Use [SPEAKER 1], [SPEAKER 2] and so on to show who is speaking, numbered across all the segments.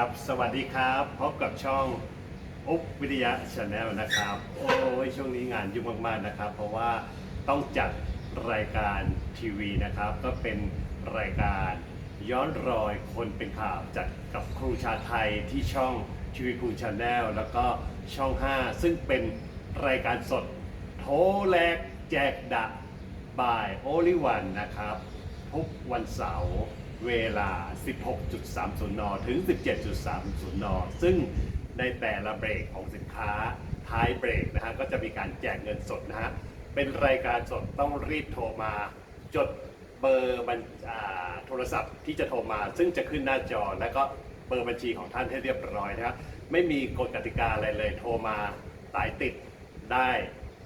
[SPEAKER 1] ครับ สวัสดีครับพบกับช่องอุ๊บวิทยาชาแนลนะครับ โอ้ยช่วงนี้งานยุ่งมากๆนะครับ เพราะว่าต้องจัดรายการทีวีนะครับ ก็เป็นรายการย้อนรอยคนเป็นข่าวจัดกับครูชาไทยที่ช่องทีวีครูชาแนลแล้วก็ช่อง 5 ซึ่งเป็นรายการสดโทรแลกแจกดะบ่ายโอลิวันนะครับทุกวันเสาร์ เวลา 16.30 น ถึง 17.30 น ซึ่งในแต่ละเบรกของสินค้าท้ายเบรกนะฮะก็จะมีการแจกเงินสดนะฮะ เป็นรายการสดต้องรีบโทรมาจดเบอร์บัญโทรศัพท์ที่จะโทรมา ซึ่งจะขึ้นหน้าจอแล้วก็เบอร์บัญชีของท่านให้เรียบร้อยนะครับไม่มีกฎกติกาอะไรเลยโทรมาสายติดได้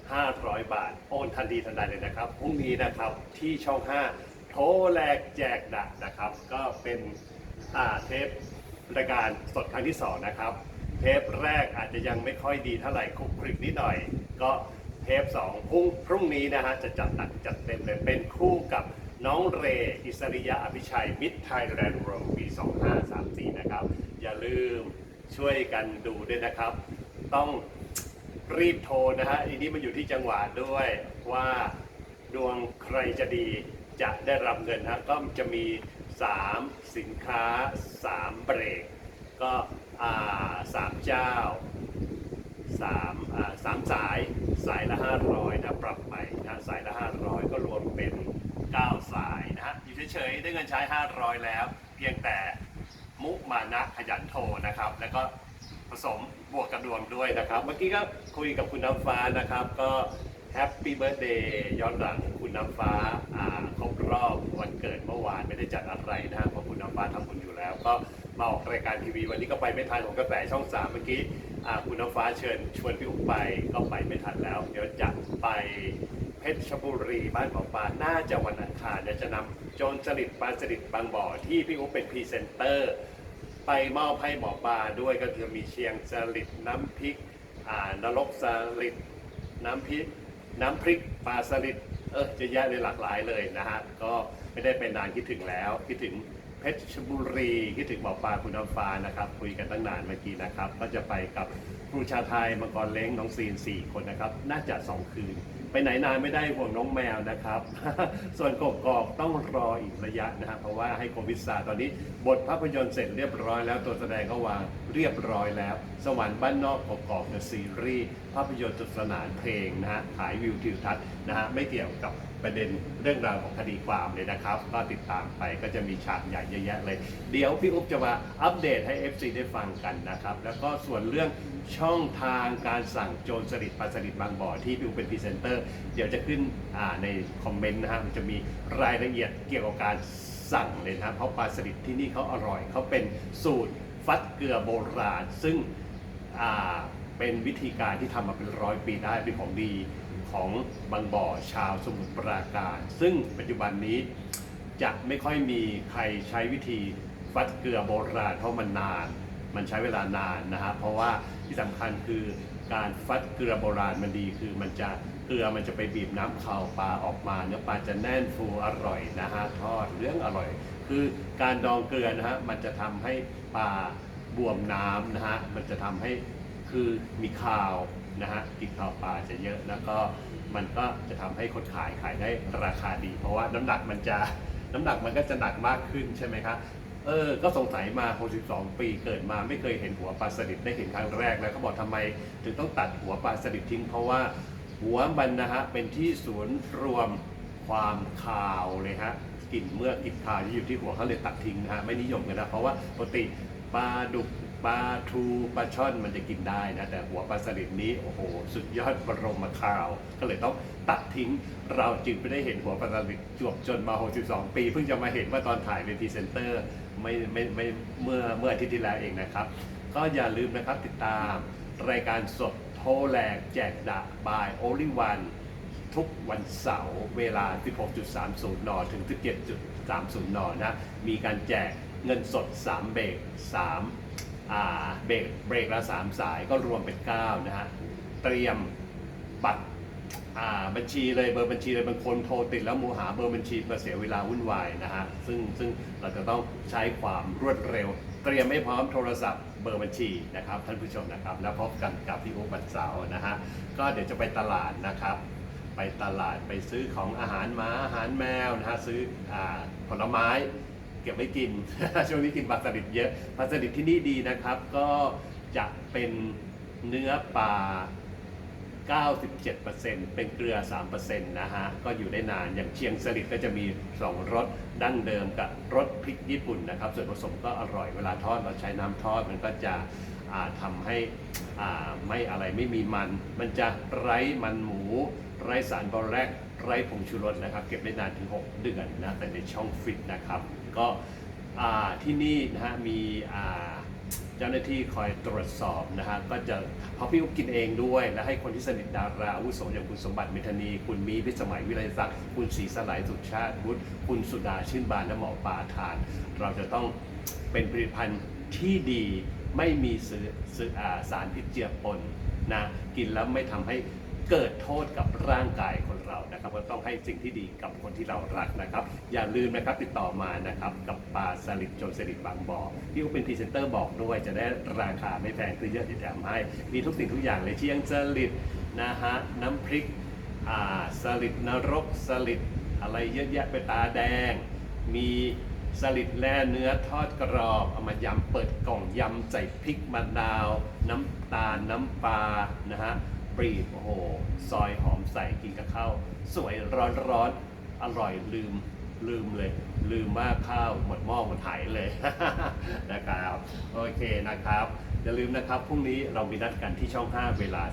[SPEAKER 1] 500 บาท โอนทันทีทันใดเลยนะครับ พรุ่งนี้นะครับที่ช่อง 5 โทรแลกแจกดักนะครับ ก็เป็นเทปรายการสดครั้งที่ 2 นะครับ เทปแรกอาจจะยังไม่ค่อยดีเท่าไหร่คลุกคลิกนิดหน่อย ก็เทป2พรุ่งพรุ่งนี้นะฮะจะจัดหนักจัดเต็มเลยเป็นคู่กับน้องเร อิสริยะอภิชัย มิตรไทยแลนด์โรปี 2534 นะครับ อย่าลืมช่วยกันดูด้วยนะครับ ต้องรีบโทรนะฮะอันนี้มันอยู่ที่จังหวะด้วยว่าดวงใครจะดี จะได้รับเงินฮะก็จะมี 3 สินค้า 3 เบรก ก็สามเจ้าสามสามสายสายละ 500นะปรับใหม่นะสายละ 500 ก็รวมเป็น 9 สายนะฮะอยู่เฉยๆได้เงินใช้ 500 แล้ว เพียงแต่มุมานะขยันโทนะครับ แล้วก็ผสมบวกกระดวงด้วยนะครับ เมื่อกี้ก็คุยกับคุณน้ำฟ้านะครับ ก็ แฮปปี้เบิร์ดเดย์ย้อนหลังคุณน้ำฟ้าอ่าครบรอบวันเกิดเมื่อวานไม่ได้จัดอะไรนะเพราะคุณน้ำฟ้าทำบุญอยู่แล้ว ก็มาออกรายการทีวีวันนี้ก็ไปไม่ทันของกระแสช่องสามเมื่อกี้อ่าคุณน้ำฟ้าเชิญชวนพี่อุ๊บไปก็ไปไม่ทันแล้ว เดี๋ยวจะไปเพชรบุรีบ้านของปาน่าจะวันอังคารเดี๋ยวจะนำโจรสลิดปลาสลิดบางบ่อที่พี่อุ๊บเป็นพรีเซนเตอร์ ไปมอบให้หมอปลาด้วยก็จะมีเชียงสลิดน้ำพริกอ่านรกสลิดน้ำพริก น้ำพริกปลาสลิดเออจะแยะเลยหลากหลายเลยนะฮะ ก็ไม่ได้เป็นนานคิดถึงแล้ว คิดถึงเพชรบุรีคิดถึงหมอปลาคุณน้ำฟ้านะครับ คุยกันตั้งนานเมื่อกี้นะครับ ก็จะไปกับครูชาไทยมังกรเล้งน้องซีนสี่คนนะครับ น่าจะสองคืน ไปไหนนานไม่ได้ห่วงน้องแมวนะครับ ส่วนกบกอกต้องรออีกระยะนะครับ เพราะว่าให้โควิดซาตอนนี้บทภาพยนตร์เสร็จเรียบร้อยแล้วตัวแสดงก็วางเรียบร้อยแล้ว สวรรค์บ้านนอกกบกอกเดอะซีรีส์ภาพยนตร์จุดสนานเพลงนะฮะขายวิวทิวทัศน์นะฮะไม่เกี่ยวกับ ประเด็นเรื่องราวของคดีความเลยนะครับ ก็ติดตามไปก็จะมีฉากใหญ่เยอะแยะเลย เดี๋ยวพี่อุ๊บจะมาอัปเดตให้ FC ได้ฟังกันนะครับ แล้วก็ส่วนเรื่องช่องทางการสั่งโจรสลิดปลาสลิดบางบ่อที่พี่อุ๊บเป็นพรีเซนเตอร์ เดี๋ยวจะขึ้นในคอมเมนต์นะฮะมันจะมีรายละเอียดเกี่ยวกับการสั่งเลยนะเพราะปลาสลิดที่นี่เขาอร่อยเขาเป็นสูตรฟัดเกลือโบราณซึ่งเป็นวิธีการที่ทำมาเป็นร้อยปีได้เป็นของดี ของบางบ่อชาวสมุทรปราการ ซึ่งปัจจุบันนี้จะไม่ค่อยมีใครใช้วิธีฟัดเกลือโบราณเพราะมันนาน มันใช้เวลานานนะฮะเพราะว่าที่สำคัญคือการฟัดเกลือโบราณมันดีคือมันจะเกลือมันจะไปบีบน้ำเข่าปลาออกมาเนื้อปลาจะแน่นฟูอร่อยนะฮะทอดเรื่องอร่อย คือการดองเกลือนะฮะมันจะทำให้ปลาบวมน้ำนะฮะมันจะทำให้คือมีข่าวนะฮะกินข่าวปลาจะเยอะแล้วก็มันก็จะทำให้คนขายขายได้ราคาดี เพราะว่าน้ำหนักมันจะน้ำหนักมันก็จะหนักมากขึ้นใช่ไหมครับเออ ก็สงสัยมา 62 ปี เกิดมาไม่เคยเห็นหัวปลาสลิดได้เห็นครั้งแรกแล้วเขาบอกทำไมถึงต้องตัดหัวปลาสลิดทิ้งเพราะว่าหัวมันนะฮะเป็นที่ศูนย์รวมความคาวเลยฮะกลิ่นเมื่อกลิ่นคาวที่อยู่ที่หัวเขาเลยตัดทิ้งนะฮะไม่นิยมกันนะเพราะว่าปกติปลาดุก ปลาทูปลาช่อนมันจะกินได้นะ แต่หัวปลาสลิดนี้โอ้โห สุดยอดบรมคาว ก็เลยต้องตัดทิ้งเราจึงไม่ได้เห็นหัวปลาสลิดจวบจนมา 62 ปี เพิ่งจะมาเห็นว่าตอนถ่ายเป็นพรีเซนเตอร์ไม่ไม่ไม่เมื่อเมื่ออาทิตย์ที่แล้วเองนะครับ ก็อย่าลืมนะครับติดตามรายการสดโทรแหลกแจกดะบายโอลิวันทุกวันเสาร์เวลา 16.30 น ถึง 17.30 น นะ มีการแจกเงินสด 3 เบรก3 เบรกเบรกละ3สายก็รวมเป็น9นะฮะเตรียมบัตรบัญชีเลยเบอร์บัญชีเลยบางคนโทรติดแล้วโมหาเบอร์บัญชีก็เสียเวลาวุ่นวายนะฮะซึ่งซึ่งเราจะต้องใช้ความรวดเร็ว เตรียมไม่พร้อมโทรศัพท์เบอร์บัญชีนะครับท่านผู้ชมนะครับ แล้วพบกันกับพี่อุ๊บวันเสาร์นะฮะก็เดี๋ยวจะไปตลาดนะครับ ไปตลาดไปซื้อของอาหารหมาอาหารแมวนะฮะซื้ออผลไม้ เก็บไว้กิน ช่วงนี้กินปลาสลิดเยอะปลาสลิดที่นี่ดีนะครับ ก็จะเป็นเนื้อปลา 97%เป็นเกลือ 3%นะฮะ ก็อยู่ได้นาน อย่างเชียงสลิดก็จะมี 2รสดั้งเดิมกับรสพริกญี่ปุ่นนะครับ ส่วนผสมก็อร่อยเวลาทอดเราใช้น้ำทอดมันก็จะอ่าทำให้ไม่อะไรไม่มีมัน มันจะไร้มันหมู ไร้สารบอแรกไร้ผงชูรสนะครับ เก็บได้นานถึง 6 เดือนนะ แต่ในช่องฟิตนะครับ ก็ที่นี่นะฮะมีเจ้าหน้าที่คอยตรวจสอบนะฮะก็จะเพราะพี่อุ๊บกินเองด้วย และให้คนที่สนิทดาราอาวุโสอย่างคุณสมบัติเมธนี คุณมีพิสมัยวิไลศักดิ์คุณศรีสลายสุชาติวุฒิคุณสุดาชื่นบานและหมอปลาทาน เราจะต้องเป็นผลิตภัณฑ์ที่ดีไม่มีสื่อสารพิษเจือปนนะกินแล้วไม่ทำให้ เกิดโทษกับร่างกายคนเรานะครับก็ต้องให้สิ่งที่ดีกับคนที่เรารักนะครับ อย่าลืมนะครับติดต่อมานะครับกับปลาสลิดโจนสลิดบางบ่อพี่ก็เป็นพรีเซนเตอร์บอกด้วยจะได้ราคาไม่แพงคือเยอะที่แถมให้มีทุกสิ่งทุกอย่างเลยเชียงสลิดนะฮะน้ำพริกอ่าสลิดนรกสลิดอะไรเยอะแยะไปตาแดง มีสลิดแล่เนื้อทอดกรอบเอามายำเปิดกล่องยำใส่พริกมะนาว น้ำตาลน้ำปลานะฮะ ปรีบโอ้โหซอยหอมใส่กินกับข้าวสวยร้อนร้อนๆอร่อยลืมลืมเลย ลืมมากข้าวหมดหม้อหมดไหเลยนะครับโอเคนะครับอย่าลืมนะครับพรุ่งนี้เรามีนัดกันที่ช่อง 5 เวลา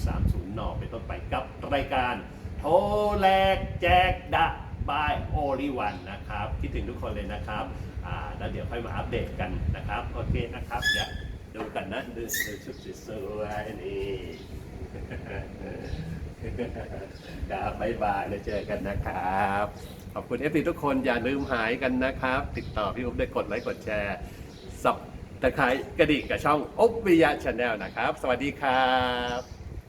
[SPEAKER 1] 16.30นเป็นต้นไปกับรายการ โทรแลกแจกดะบายโอลิวันนะครับ คิดถึงทุกคนเลยนะครับอ่าแล้วเดี๋ยวค่อยมาอัปเดตกันนะครับ โอเคนะครับเดี๋ยวดูกันนะดูดูชุดสวยๆนี่ ครับบ๊ายบายแล้วเจอกันนะครับ ขอบคุณเอฟซีทุกคนอย่าลืมหายกันนะครับ ติดต่อพี่อุ๊บได้กดไลค์กดแชร์สับตะไคร้กระดิ่งกับช่องอุ๊บวิยะชาแนลนะครับ สวัสดีครับ